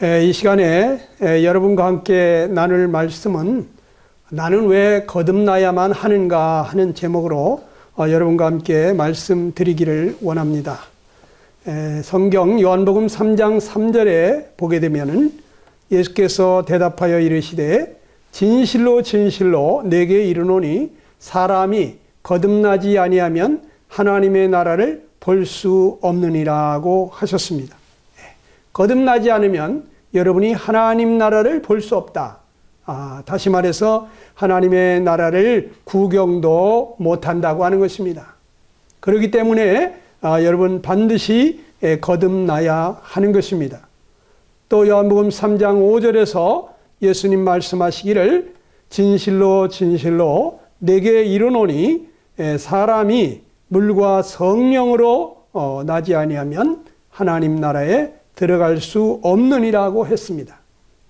이 시간에 여러분과 함께 나눌 말씀은 나는 왜 거듭나야만 하는가 하는 제목으로 어, 여러분과 함께 말씀드리기를 원합니다. 성경 요한복음 3장 3절에 보게 되면은 예수께서 대답하여 이르시되 진실로 진실로 내게 이르노니 사람이 거듭나지 아니하면 하나님의 나라를 볼 수 없느니라고 하셨습니다. 거듭나지 않으면 여러분이 하나님 나라를 볼 수 없다. 아, 다시 말해서 하나님의 나라를 구경도 못한다고 하는 것입니다. 그렇기 때문에 아, 여러분 반드시 거듭나야 하는 것입니다. 또 요한복음 3장 5절에서 예수님 말씀하시기를 진실로 진실로 내게 이르노니 사람이 물과 성령으로 어, 나지 아니하면 하나님 나라에 들어갈 수 없느니라고 했습니다.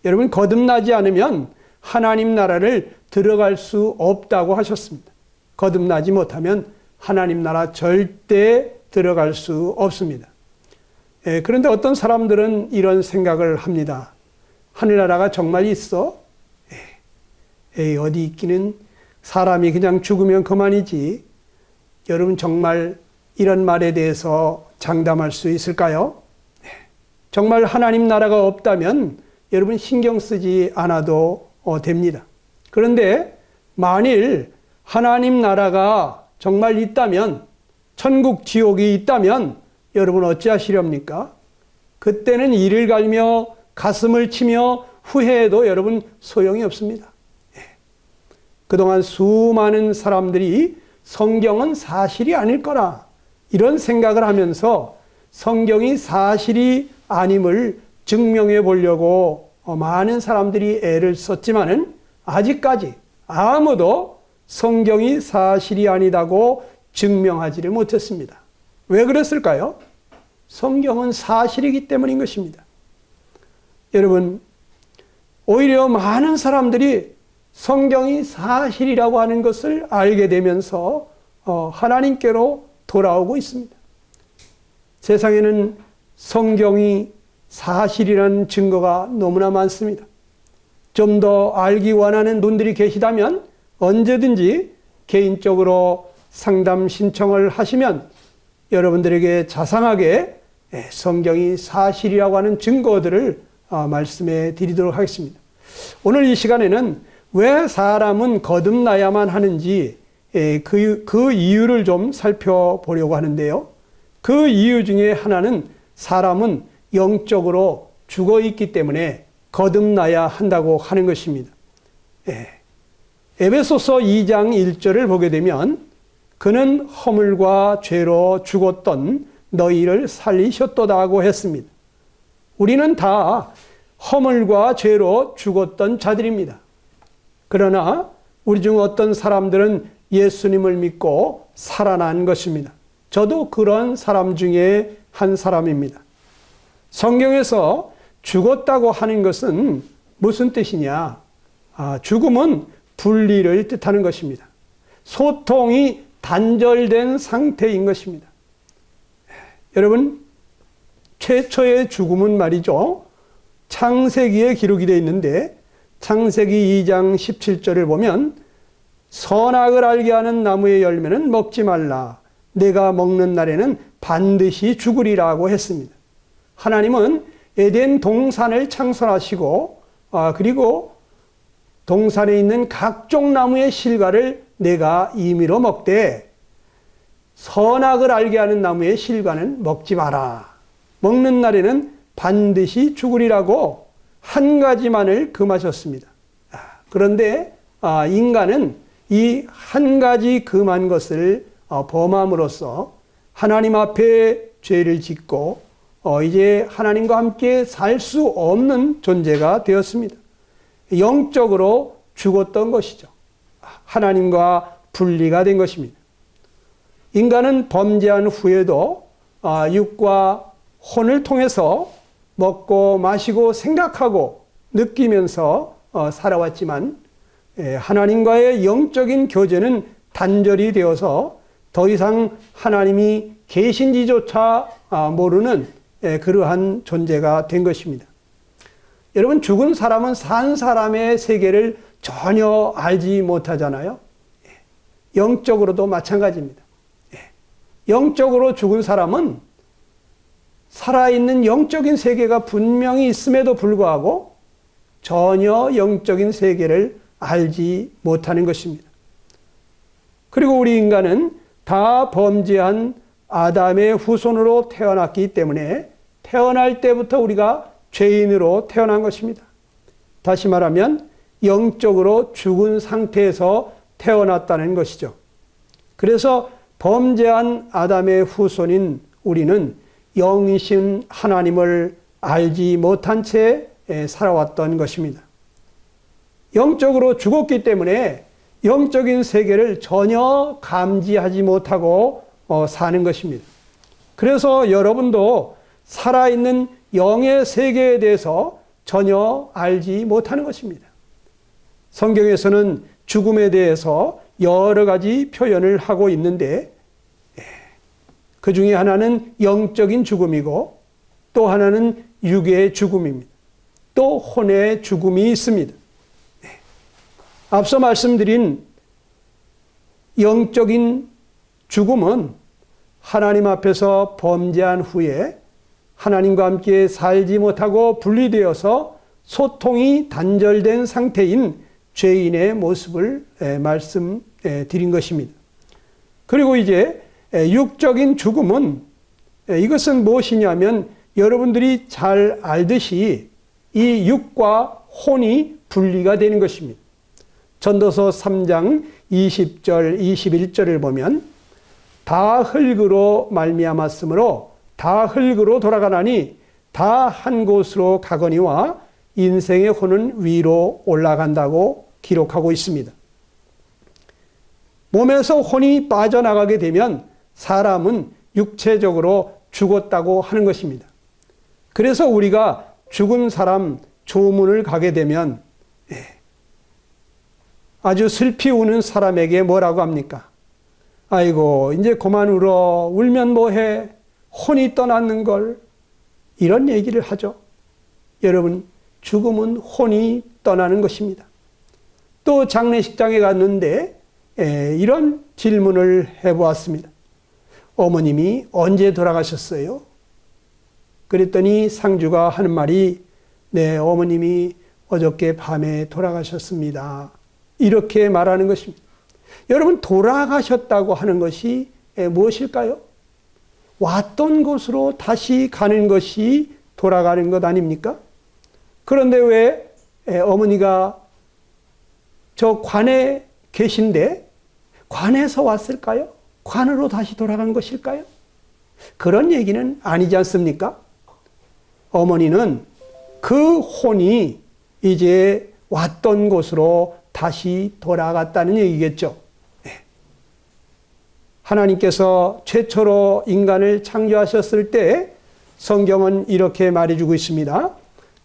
여러분 거듭나지 않으면 하나님 나라를 들어갈 수 없다고 하셨습니다. 거듭나지 못하면 하나님 나라 절대 들어갈 수 없습니다. 예, 그런데 어떤 사람들은 이런 생각을 합니다. 하늘나라가 정말 있어? 예, 에이, 어디 있기는 사람이 그냥 죽으면 그만이지. 여러분 정말 이런 말에 대해서 장담할 수 있을까요? 예, 정말 하나님 나라가 없다면 여러분 신경 쓰지 않아도 어, 됩니다. 그런데 만일 하나님 나라가 정말 있다면 천국 지옥이 있다면 여러분 어찌하시렵니까? 그때는 이를 갈며 가슴을 치며 후회해도 여러분 소용이 없습니다. 예. 그동안 수많은 사람들이 성경은 사실이 아닐 거라 이런 생각을 하면서 성경이 사실이 아님을 증명해 보려고 많은 사람들이 애를 썼지만은 아직까지 아무도 성경이 사실이 아니다고 증명하지를 못했습니다. 왜 그랬을까요? 성경은 사실이기 때문인 것입니다. 여러분, 오히려 많은 사람들이 성경이 사실이라고 하는 것을 알게 되면서 어, 하나님께로 돌아오고 있습니다. 세상에는 성경이 사실이라는 증거가 너무나 많습니다. 좀 더 알기 원하는 분들이 계시다면 언제든지 개인적으로 상담 신청을 하시면 여러분들에게 자상하게 예, 성경이 사실이라고 하는 증거들을 어, 말씀해 드리도록 하겠습니다. 오늘 이 시간에는 왜 사람은 거듭나야만 하는지 예, 그, 그 이유를 좀 살펴보려고 하는데요. 그 이유 중에 하나는 사람은 영적으로 죽어 있기 때문에 거듭나야 한다고 하는 것입니다. 예. 에베소서 2장 1절을 보게 되면 그는 허물과 죄로 죽었던 너희를 살리셨도다고 했습니다. 우리는 다 허물과 죄로 죽었던 자들입니다. 그러나 우리 중 어떤 사람들은 예수님을 믿고 살아난 것입니다. 저도 그런 사람 중에 한 사람입니다. 성경에서 죽었다고 하는 것은 무슨 뜻이냐? 아, 죽음은 분리를 뜻하는 것입니다. 소통이 단절된 상태인 것입니다. 여러분, 최초의 죽음은 말이죠. 창세기에 기록이 되어 있는데, 창세기 2장 17절을 보면, 선악을 알게 하는 나무의 열매는 먹지 말라. 내가 먹는 날에는 반드시 죽으리라고 했습니다. 하나님은 에덴 동산을 창설하시고, 아, 그리고 동산에 있는 각종 나무의 실과를 내가 임의로 먹되 선악을 알게 하는 나무의 실과는 먹지 마라. 먹는 날에는 반드시 죽으리라고 한 가지만을 금하셨습니다. 아, 그런데 아, 인간은 이 한 가지 금한 것을 어, 범함으로써 하나님 앞에 죄를 짓고 어, 이제 하나님과 함께 살 수 없는 존재가 되었습니다. 영적으로 죽었던 것이죠. 하나님과 분리가 된 것입니다. 인간은 범죄한 후에도 아, 육과 혼을 통해서 먹고 마시고 생각하고 느끼면서 어, 살아왔지만 예, 하나님과의 영적인 교제는 단절이 되어서 더 이상 하나님이 계신지조차 아, 모르는 예, 그러한 존재가 된 것입니다. 여러분 죽은 사람은 산 사람의 세계를 전혀 알지 못하잖아요. 예. 영적으로도 마찬가지입니다. 예. 영적으로 죽은 사람은 살아있는 영적인 세계가 분명히 있음에도 불구하고 전혀 영적인 세계를 알지 못하는 것입니다. 그리고 우리 인간은 다 범죄한 아담의 후손으로 태어났기 때문에 태어날 때부터 우리가 죄인으로 태어난 것입니다. 다시 말하면 영적으로 죽은 상태에서 태어났다는 것이죠. 그래서 범죄한 아담의 후손인 우리는 영이신 하나님을 알지 못한 채 살아왔던 것입니다. 영적으로 죽었기 때문에 영적인 세계를 전혀 감지하지 못하고 어, 사는 것입니다. 그래서 여러분도 살아있는 영의 세계에 대해서 전혀 알지 못하는 것입니다. 성경에서는 죽음에 대해서 여러 가지 표현을 하고 있는데 예, 그 중에 하나는 영적인 죽음이고 또 하나는 육의 죽음입니다. 또 혼의 죽음이 있습니다. 예, 앞서 말씀드린 영적인 죽음은 하나님 앞에서 범죄한 후에 하나님과 함께 살지 못하고 분리되어서 소통이 단절된 상태인 죄인의 모습을 말씀드린 것입니다. 그리고 이제 육적인 죽음은 이것은 무엇이냐면 여러분들이 잘 알듯이 이 육과 혼이 분리가 되는 것입니다. 전도서 3장 20절 21절을 보면 다 흙으로 말미암았으므로 다 흙으로 돌아가나니 다 한 곳으로 가거니와 인생의 혼은 위로 올라간다고 기록하고 있습니다. 몸에서 혼이 빠져나가게 되면 사람은 육체적으로 죽었다고 하는 것입니다. 그래서 우리가 죽은 사람 조문을 가게 되면 예, 아주 슬피 우는 사람에게 뭐라고 합니까? 아이고 이제 그만 울어 울면 뭐해 혼이 떠났는 걸 이런 얘기를 하죠. 여러분 죽음은 혼이 떠나는 것입니다. 또 장례식장에 갔는데 에, 이런 질문을 해보았습니다. 어머님이 언제 돌아가셨어요? 그랬더니 상주가 하는 말이 네 어머님이 어저께 밤에 돌아가셨습니다. 이렇게 말하는 것입니다. 여러분 돌아가셨다고 하는 것이 무엇일까요? 왔던 곳으로 다시 가는 것이 돌아가는 것 아닙니까? 그런데 왜 어머니가 저 관에 계신데 관에서 왔을까요? 관으로 다시 돌아간 것일까요? 그런 얘기는 아니지 않습니까? 어머니는 그 혼이 이제 왔던 곳으로 다시 돌아갔다는 얘기겠죠. 하나님께서 최초로 인간을 창조하셨을 때 성경은 이렇게 말해주고 있습니다.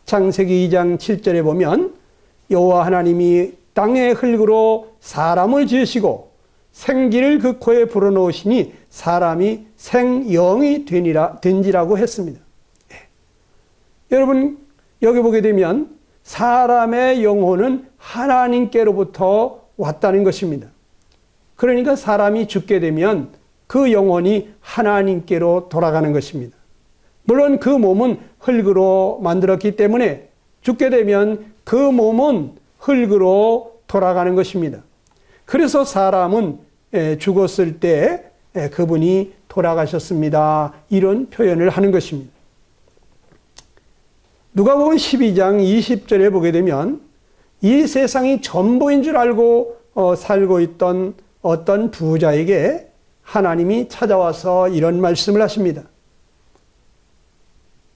창세기 2장 7절에 보면 여호와 하나님이 땅의 흙으로 사람을 지으시고 생기를 그 코에 불어넣으시니 사람이 생영이 되니라 된지라고 했습니다. 예. 여러분 여기 보게 되면 사람의 영혼은 하나님께로부터 왔다는 것입니다. 그러니까 사람이 죽게 되면 그 영혼이 하나님께로 돌아가는 것입니다. 물론 그 몸은 흙으로 만들었기 때문에 죽게 되면 그 몸은 흙으로 돌아가는 것입니다. 그래서 사람은 죽었을 때 그분이 돌아가셨습니다. 이런 표현을 하는 것입니다. 누가복음 12장 20절에 보게 되면 이 세상이 전부인 줄 알고 어, 살고 있던 어떤 부자에게 하나님이 찾아와서 이런 말씀을 하십니다.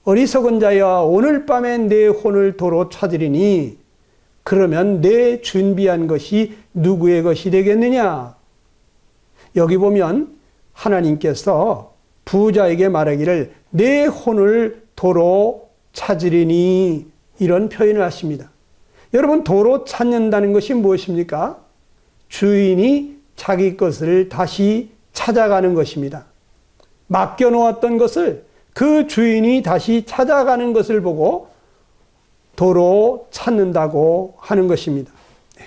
어리석은 자여 오늘 밤에 내 혼을 도로 찾으리니 그러면 내 준비한 것이 누구의 것이 되겠느냐? 여기 보면 하나님께서 부자에게 말하기를 내 혼을 도로 찾으리니 이런 표현을 하십니다. 여러분 도로 찾는다는 것이 무엇입니까? 주인이 자기 것을 다시 찾아가는 것입니다. 맡겨놓았던 것을 그 주인이 다시 찾아가는 것을 보고 도로 찾는다고 하는 것입니다. 네.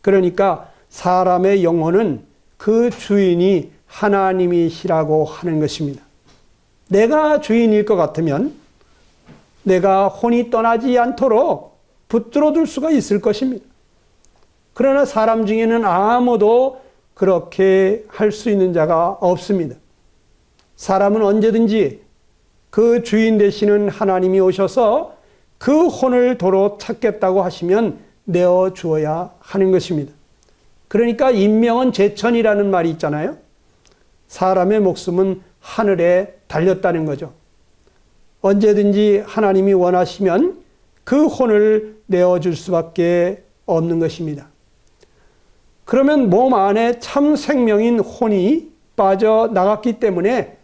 그러니까 사람의 영혼은 그 주인이 하나님이시라고 하는 것입니다. 내가 주인일 것 같으면 내가 혼이 떠나지 않도록 붙들어 둘 수가 있을 것입니다. 그러나 사람 중에는 아무도 그렇게 할 수 있는 자가 없습니다. 사람은 언제든지 그 주인 되시는 하나님이 오셔서 그 혼을 도로 찾겠다고 하시면 내어 주어야 하는 것입니다. 그러니까 인명은 제천이라는 말이 있잖아요. 사람의 목숨은 하늘에 달렸다는 거죠. 언제든지 하나님이 원하시면 그 혼을 내어줄 수밖에 없는 것입니다. 그러면 몸 안에 참 생명인 혼이 빠져나갔기 때문에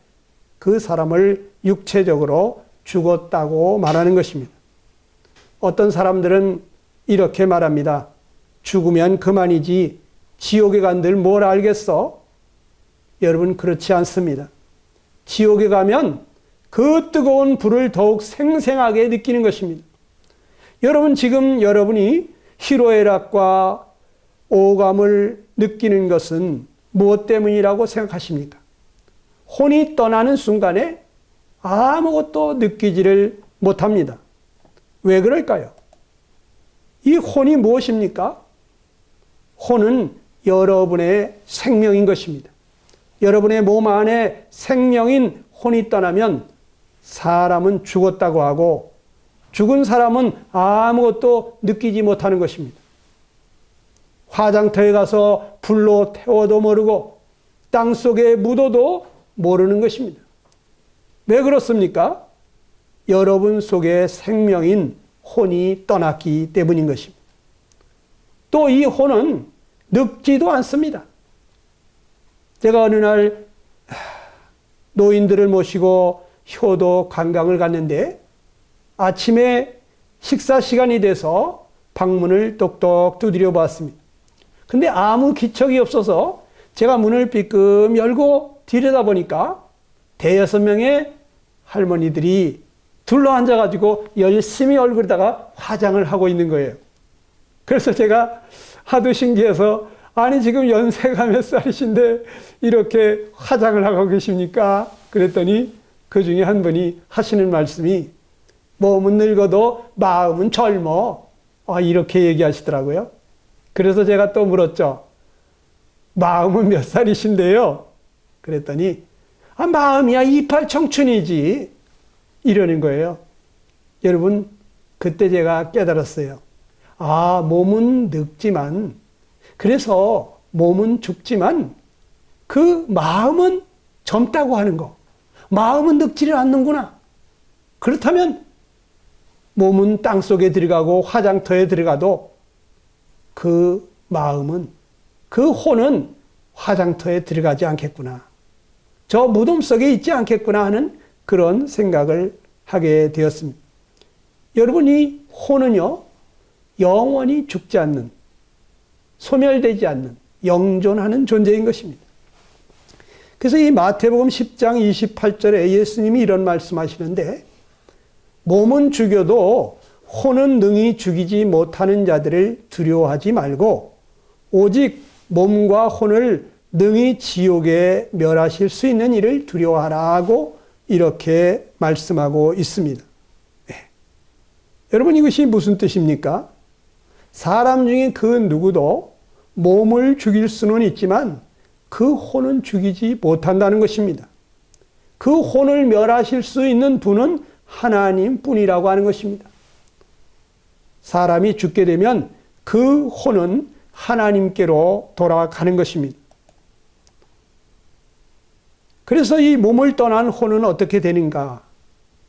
그 사람을 육체적으로 죽었다고 말하는 것입니다. 어떤 사람들은 이렇게 말합니다. 죽으면 그만이지 지옥에 간들 뭘 알겠어? 여러분 그렇지 않습니다. 지옥에 가면 그 뜨거운 불을 더욱 생생하게 느끼는 것입니다. 여러분 지금 여러분이 희로애락과 오감을 느끼는 것은 무엇 때문이라고 생각하십니까? 혼이 떠나는 순간에 아무것도 느끼지를 못합니다. 왜 그럴까요? 이 혼이 무엇입니까? 혼은 여러분의 생명인 것입니다. 여러분의 몸 안에 생명인 혼이 떠나면 사람은 죽었다고 하고 죽은 사람은 아무것도 느끼지 못하는 것입니다. 화장터에 가서 불로 태워도 모르고 땅 속에 묻어도 모르는 것입니다. 왜 그렇습니까? 여러분 속에 생명인 혼이 떠났기 때문인 것입니다. 또 이 혼은 늙지도 않습니다. 제가 어느 날 노인들을 모시고 효도 관광을 갔는데 아침에 식사 시간이 돼서 방문을 똑똑 두드려 봤습니다. 근데 아무 기척이 없어서 제가 문을 삐끔 열고 들여다 보니까 대여섯 명의 할머니들이 둘러 앉아가지고 열심히 얼굴에다가 화장을 하고 있는 거예요. 그래서 제가 하도 신기해서 아니 지금 연세가 몇 살이신데 이렇게 화장을 하고 계십니까? 그랬더니 그 중에 한 분이 하시는 말씀이 몸은 늙어도 마음은 젊어. 아, 이렇게 얘기하시더라고요. 그래서 제가 또 물었죠. 마음은 몇 살이신데요? 그랬더니 아, 마음이야 이팔 청춘이지. 이러는 거예요. 여러분, 그때 제가 깨달았어요. 아, 몸은 늙지만, 그래서 몸은 죽지만, 그 마음은 젊다고 하는 거. 마음은 늙지를 않는구나. 그렇다면, 몸은 땅 속에 들어가고 화장터에 들어가도 그 마음은, 그 혼은 화장터에 들어가지 않겠구나. 저 무덤 속에 있지 않겠구나 하는 그런 생각을 하게 되었습니다. 여러분 이 혼은요, 영원히 죽지 않는, 소멸되지 않는, 영존하는 존재인 것입니다. 그래서 이 마태복음 10장 28절에 예수님이 이런 말씀하시는데, 몸은 죽여도 혼은 능히 죽이지 못하는 자들을 두려워하지 말고, 오직 몸과 혼을 능히 지옥에 멸하실 수 있는 일을 두려워하라고 이렇게 말씀하고 있습니다. 네. 여러분 이것이 무슨 뜻입니까? 사람 중에 그 누구도 몸을 죽일 수는 있지만 그 혼은 죽이지 못한다는 것입니다. 그 혼을 멸하실 수 있는 분은 하나님 뿐이라고 하는 것입니다. 사람이 죽게 되면 그 혼은 하나님께로 돌아가는 것입니다. 그래서 이 몸을 떠난 혼은 어떻게 되는가?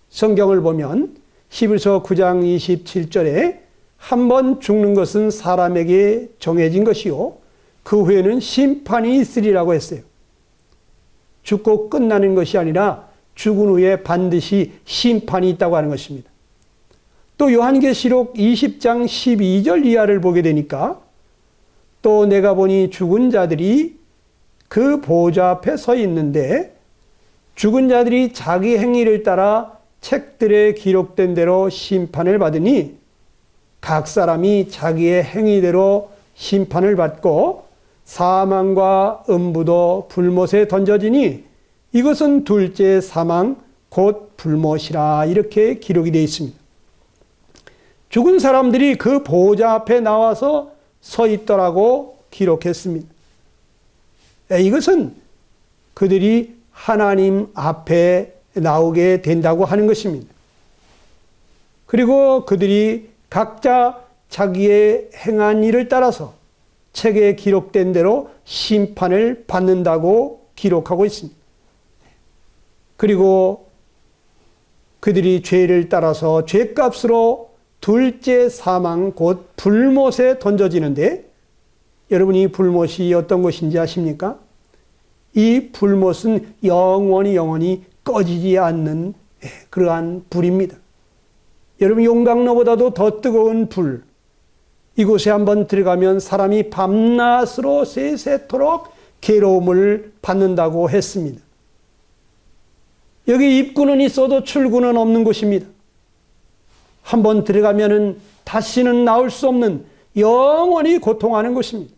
성경을 보면 히브리서 9장 27절에 한 번 죽는 것은 사람에게 정해진 것이요. 그 후에는 심판이 있으리라고 했어요. 죽고 끝나는 것이 아니라 죽은 후에 반드시 심판이 있다고 하는 것입니다. 또 요한계시록 20장 12절 이하를 보게 되니까 또 내가 보니 죽은 자들이 그 보좌 앞에 서 있는데 죽은 자들이 자기 행위를 따라 책들에 기록된 대로 심판을 받으니 각 사람이 자기의 행위대로 심판을 받고 사망과 음부도 불못에 던져지니 이것은 둘째 사망 곧 불못이라 이렇게 기록이 되어 있습니다. 죽은 사람들이 그 보호자 앞에 나와서 서 있더라고 기록했습니다. 이것은 그들이 하나님 앞에 나오게 된다고 하는 것입니다. 그리고 그들이 각자 자기의 행한 일을 따라서 책에 기록된 대로 심판을 받는다고 기록하고 있습니다. 그리고 그들이 죄를 따라서 죄값으로 둘째 사망 곧 불못에 던져지는데 여러분 이 불못이 어떤 것인지 아십니까? 이 불못은 영원히 영원히 꺼지지 않는 예, 그러한 불입니다. 여러분 용광로보다도 더 뜨거운 불 이곳에 한번 들어가면 사람이 밤낮으로 세세토록 괴로움을 받는다고 했습니다. 여기 입구는 있어도 출구는 없는 곳입니다. 한번 들어가면은 다시는 나올 수 없는 영원히 고통하는 곳입니다.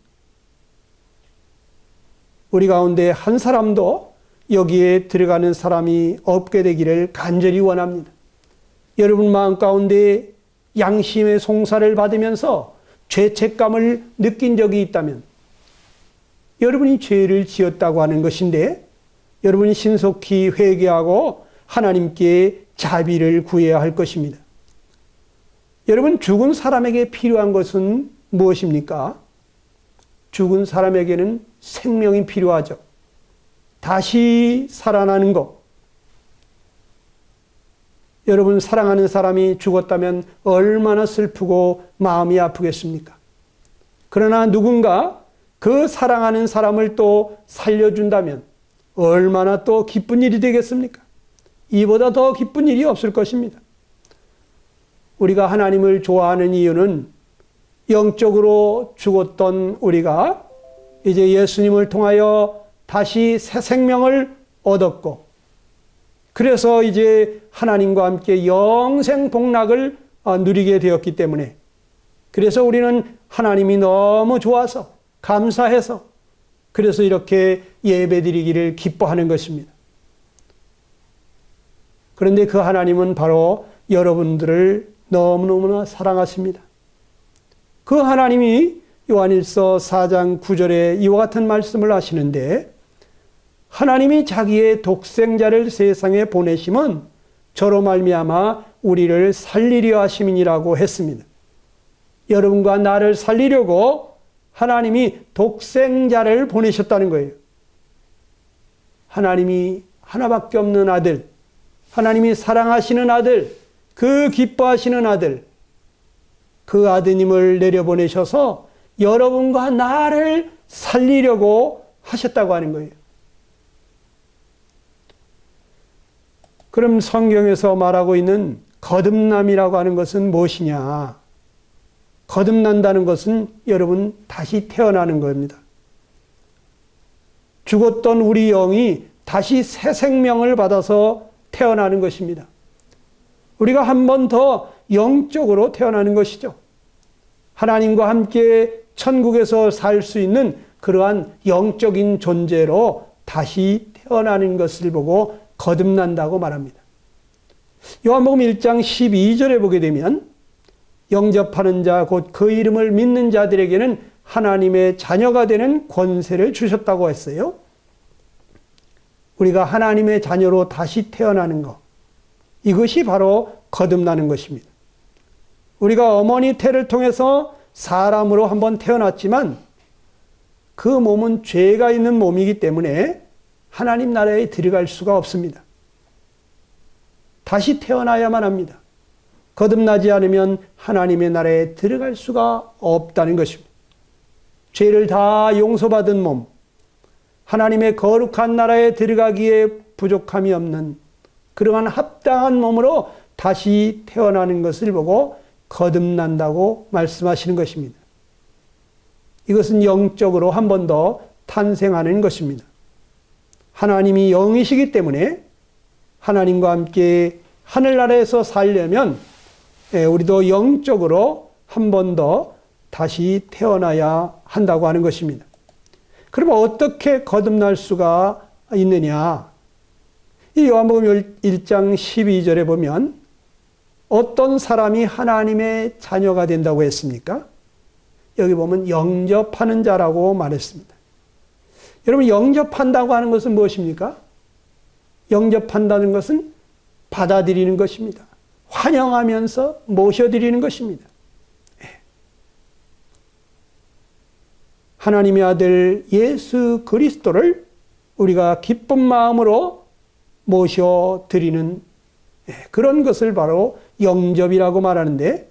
우리 가운데 한 사람도 여기에 들어가는 사람이 없게 되기를 간절히 원합니다. 여러분 마음 가운데 양심의 송사를 받으면서 죄책감을 느낀 적이 있다면 여러분이 죄를 지었다고 하는 것인데 여러분이 신속히 회개하고 하나님께 자비를 구해야 할 것입니다. 여러분 죽은 사람에게 필요한 것은 무엇입니까? 죽은 사람에게는 생명이 필요하죠. 다시 살아나는 것. 여러분 사랑하는 사람이 죽었다면 얼마나 슬프고 마음이 아프겠습니까? 그러나 누군가 그 사랑하는 사람을 또 살려준다면 얼마나 또 기쁜 일이 되겠습니까? 이보다 더 기쁜 일이 없을 것입니다. 우리가 하나님을 좋아하는 이유는 영적으로 죽었던 우리가 이제 예수님을 통하여 다시 새 생명을 얻었고 그래서 이제 하나님과 함께 영생 복락을 어, 누리게 되었기 때문에 그래서 우리는 하나님이 너무 좋아서 감사해서 그래서 이렇게 예배 드리기를 기뻐하는 것입니다. 그런데 그 하나님은 바로 여러분들을 너무너무나 사랑하십니다. 그 하나님이 요한일서 4장 9절에 이와 같은 말씀을 하시는데 하나님이 자기의 독생자를 세상에 보내심은 저로 말미암아 우리를 살리려 하심이니라고 했습니다. 여러분과 나를 살리려고 하나님이 독생자를 보내셨다는 거예요. 하나님이 하나밖에 없는 아들, 하나님이 사랑하시는 아들, 그 기뻐하시는 아들, 그 아드님을 내려보내셔서 여러분과 나를 살리려고 하셨다고 하는 거예요. 그럼 성경에서 말하고 있는 거듭남이라고 하는 것은 무엇이냐? 거듭난다는 것은 여러분 다시 태어나는 겁니다. 죽었던 우리 영이 다시 새 생명을 받아서 태어나는 것입니다. 우리가 한 번 더 영적으로 태어나는 것이죠. 하나님과 함께 천국에서 살 수 있는 그러한 영적인 존재로 다시 태어나는 것을 보고 거듭난다고 말합니다. 요한복음 1장 12절에 보게 되면 영접하는 자 곧 그 이름을 믿는 자들에게는 하나님의 자녀가 되는 권세를 주셨다고 했어요. 우리가 하나님의 자녀로 다시 태어나는 것. 이것이 바로 거듭나는 것입니다. 우리가 어머니 태를 통해서 사람으로 한번 태어났지만 그 몸은 죄가 있는 몸이기 때문에 하나님 나라에 들어갈 수가 없습니다. 다시 태어나야만 합니다. 거듭나지 않으면 하나님의 나라에 들어갈 수가 없다는 것입니다. 죄를 다 용서받은 몸, 하나님의 거룩한 나라에 들어가기에 부족함이 없는 그러한 합당한 몸으로 다시 태어나는 것을 보고 거듭난다고 말씀하시는 것입니다. 이것은 영적으로 한 번 더 탄생하는 것입니다. 하나님이 영이시기 때문에 하나님과 함께 하늘나라에서 살려면 예, 우리도 영적으로 한 번 더 다시 태어나야 한다고 하는 것입니다. 그러면 어떻게 거듭날 수가 있느냐? 이 요한복음 1장 12절에 보면 어떤 사람이 하나님의 자녀가 된다고 했습니까? 여기 보면 영접하는 자라고 말했습니다. 여러분, 영접한다고 하는 것은 무엇입니까? 영접한다는 것은 받아들이는 것입니다. 환영하면서 모셔드리는 것입니다. 예. 하나님의 아들 예수 그리스도를 우리가 기쁜 마음으로 모셔드리는 예, 그런 것을 바로 영접이라고 말하는데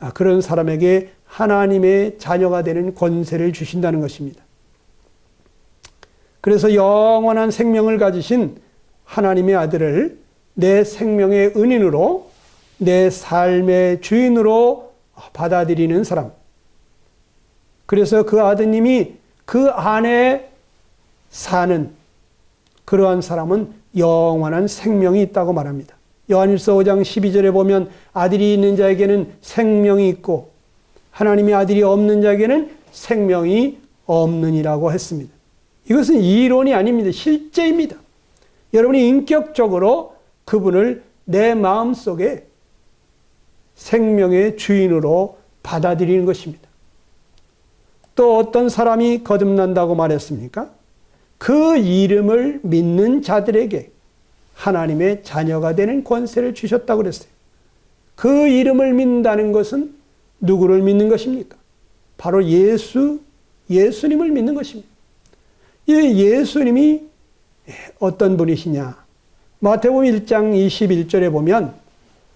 아, 그런 사람에게 하나님의 자녀가 되는 권세를 주신다는 것입니다. 그래서 영원한 생명을 가지신 하나님의 아들을 내 생명의 은인으로 내 삶의 주인으로 받아들이는 사람. 그래서 그 아드님이 그 안에 사는 그러한 사람은 영원한 생명이 있다고 말합니다. 요한일서 5장 12절에 보면 아들이 있는 자에게는 생명이 있고 하나님의 아들이 없는 자에게는 생명이 없느니라고 했습니다. 이것은 이론이 아닙니다. 실제입니다. 여러분이 인격적으로 그분을 내 마음 속에 생명의 주인으로 받아들이는 것입니다. 또 어떤 사람이 거듭난다고 말했습니까? 그 이름을 믿는 자들에게 하나님의 자녀가 되는 권세를 주셨다고 그랬어요. 그 이름을 믿는다는 것은 누구를 믿는 것입니까? 바로 예수, 예수님을 믿는 것입니다. 이 예수님이 어떤 분이시냐? 마태복음 1장 21절에 보면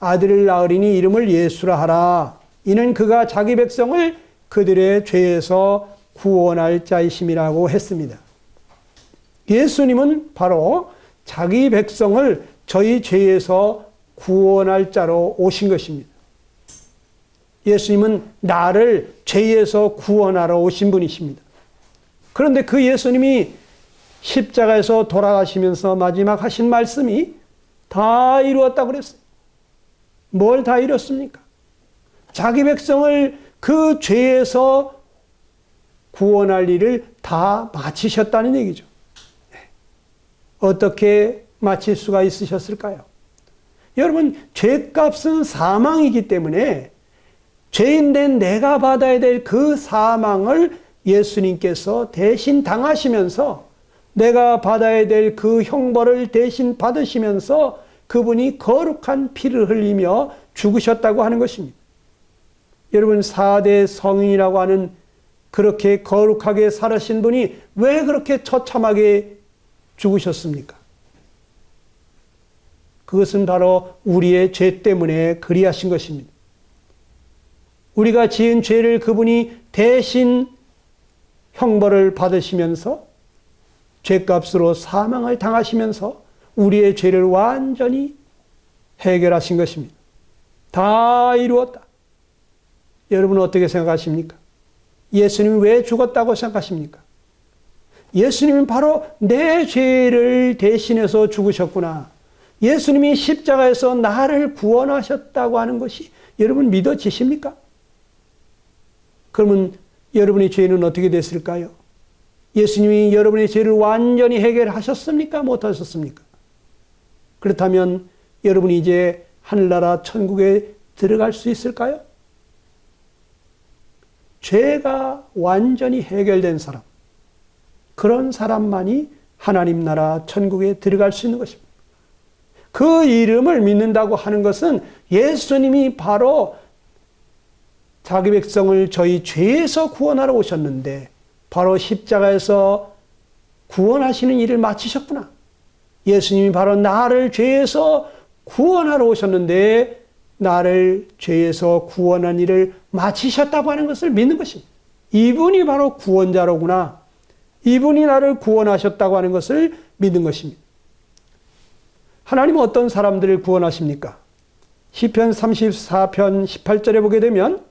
아들을 낳으리니 이름을 예수라 하라. 이는 그가 자기 백성을 그들의 죄에서 구원할 자이심이라고 했습니다. 예수님은 바로 자기 백성을 저희 죄에서 구원할 자로 오신 것입니다. 예수님은 나를 죄에서 구원하러 오신 분이십니다. 그런데 그 예수님이 십자가에서 돌아가시면서 마지막 하신 말씀이 다 이루었다고 그랬어요. 뭘다 이뤘습니까? 자기 백성을 그 죄에서 구원할 일을 다 마치셨다는 얘기죠. 네. 어떻게 마칠 수가 있으셨을까요? 여러분, 죄값은 사망이기 때문에 죄인 된 내가 받아야 될 그 사망을 예수님께서 대신 당하시면서 내가 받아야 될 그 형벌을 대신 받으시면서 그분이 거룩한 피를 흘리며 죽으셨다고 하는 것입니다. 여러분, 4대 성인이라고 하는 그렇게 거룩하게 살으신 분이 왜 그렇게 처참하게 죽으셨습니까? 그것은 바로 우리의 죄 때문에 그리하신 것입니다. 우리가 지은 죄를 그분이 대신 형벌을 받으시면서 죄값으로 사망을 당하시면서 우리의 죄를 완전히 해결하신 것입니다. 다 이루었다. 여러분 어떻게 생각하십니까? 예수님이 왜 죽었다고 생각하십니까? 예수님은 바로 내 죄를 대신해서 죽으셨구나. 예수님이 십자가에서 나를 구원하셨다고 하는 것이 여러분 믿어지십니까? 그러면 여러분의 죄는 어떻게 됐을까요? 예수님이 여러분의 죄를 완전히 해결하셨습니까? 못하셨습니까? 그렇다면 여러분이 이제 하늘나라 천국에 들어갈 수 있을까요? 죄가 완전히 해결된 사람, 그런 사람만이 하나님 나라 천국에 들어갈 수 있는 것입니다. 그 이름을 믿는다고 하는 것은 예수님이 바로 자기 백성을 저희 죄에서 구원하러 오셨는데 바로 십자가에서 구원하시는 일을 마치셨구나. 예수님이 바로 나를 죄에서 구원하러 오셨는데 나를 죄에서 구원한 일을 마치셨다고 하는 것을 믿는 것입니다. 이분이 바로 구원자로구나. 이분이 나를 구원하셨다고 하는 것을 믿는 것입니다. 하나님은 어떤 사람들을 구원하십니까? 시편 34편 18절에 보게 되면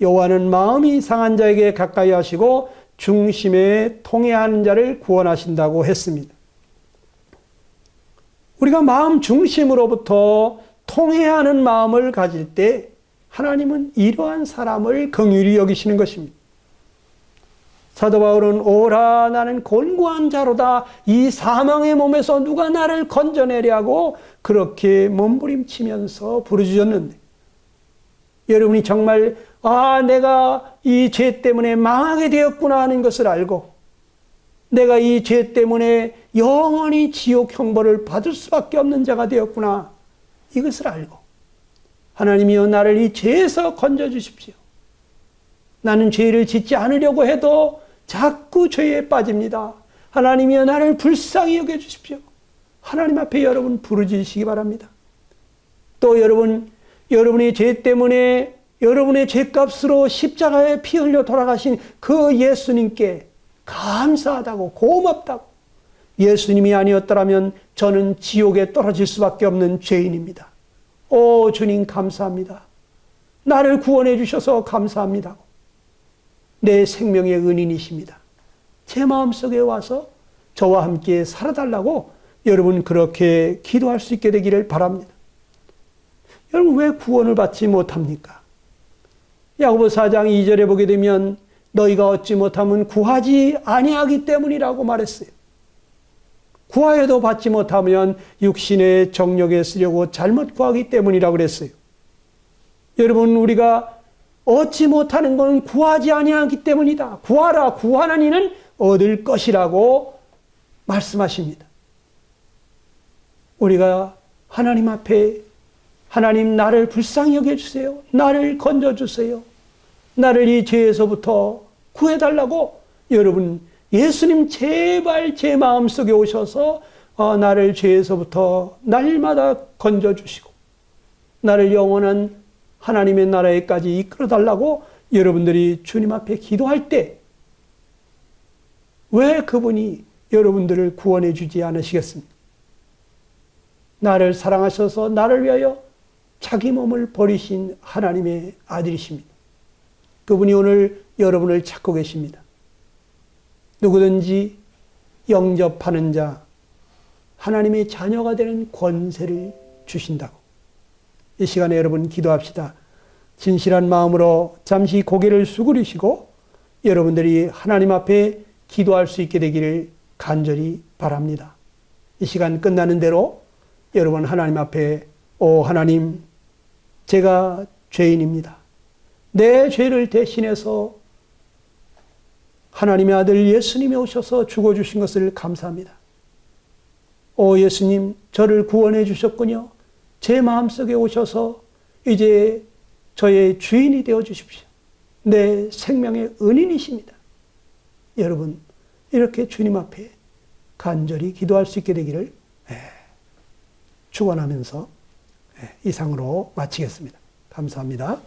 여호와는 마음이 상한 자에게 가까이 하시고 중심에 통해하는 자를 구원하신다고 했습니다. 우리가 마음 중심으로부터 통해하는 마음을 가질 때 하나님은 이러한 사람을 긍휼히 여기시는 것입니다. 사도 바울은 오라 나는 곤고한 자로다 이 사망의 몸에서 누가 나를 건져내려고 그렇게 몸부림치면서 부르짖었는데 여러분이 정말 아 내가 이 죄 때문에 망하게 되었구나 하는 것을 알고 내가 이 죄 때문에 영원히 지옥 형벌을 받을 수밖에 없는 자가 되었구나 이것을 알고 하나님이여 나를 이 죄에서 건져 주십시오. 나는 죄를 짓지 않으려고 해도 자꾸 죄에 빠집니다. 하나님이여 나를 불쌍히 여겨 주십시오. 하나님 앞에 여러분 부르짖으시기 바랍니다. 또 여러분 여러분의 죄 때문에 여러분의 죄값으로 십자가에 피 흘려 돌아가신 그 예수님께 감사하다고 고맙다고 예수님이 아니었더라면 저는 지옥에 떨어질 수밖에 없는 죄인입니다. 오 주님 감사합니다. 나를 구원해 주셔서 감사합니다. 내 생명의 은인이십니다. 제 마음속에 와서 저와 함께 살아달라고 여러분 그렇게 기도할 수 있게 되기를 바랍니다. 여러분 왜 구원을 받지 못합니까? 야고보 4장 2절에 보게 되면 너희가 얻지 못하면 구하지 아니하기 때문이라고 말했어요. 구하여도 받지 못하면 육신의 정력에 쓰려고 잘못 구하기 때문이라고 그랬어요. 여러분 우리가 얻지 못하는 것은 구하지 아니하기 때문이다. 구하라 구하는 이는 얻을 것이라고 말씀하십니다. 우리가 하나님 앞에 하나님 나를 불쌍히 여겨 주세요. 나를 건져 주세요. 나를 이 죄에서부터 구해 달라고 여러분 예수님 제발 제 마음속에 오셔서 어, 나를 죄에서부터 날마다 건져 주시고 나를 영원한 하나님의 나라에까지 이끌어 달라고 여러분들이 주님 앞에 기도할 때 왜 그분이 여러분들을 구원해 주지 않으시겠습니까? 나를 사랑하셔서 나를 위하여 자기 몸을 버리신 하나님의 아들이십니다. 그분이 오늘 여러분을 찾고 계십니다. 누구든지 영접하는 자, 하나님의 자녀가 되는 권세를 주신다고. 이 시간에 여러분 기도합시다. 진실한 마음으로 잠시 고개를 수그리시고 여러분들이 하나님 앞에 기도할 수 있게 되기를 간절히 바랍니다. 이 시간 끝나는 대로 여러분 하나님 앞에 오 하나님 제가 죄인입니다. 내 죄를 대신해서 하나님의 아들 예수님이 오셔서 죽어주신 것을 감사합니다. 오 예수님 저를 구원해 주셨군요. 제 마음속에 오셔서 이제 저의 주인이 되어 주십시오. 내 생명의 은인이십니다. 여러분 이렇게 주님 앞에 간절히 기도할 수 있게 되기를 예, 축원하면서 예, 이상으로 마치겠습니다. 감사합니다.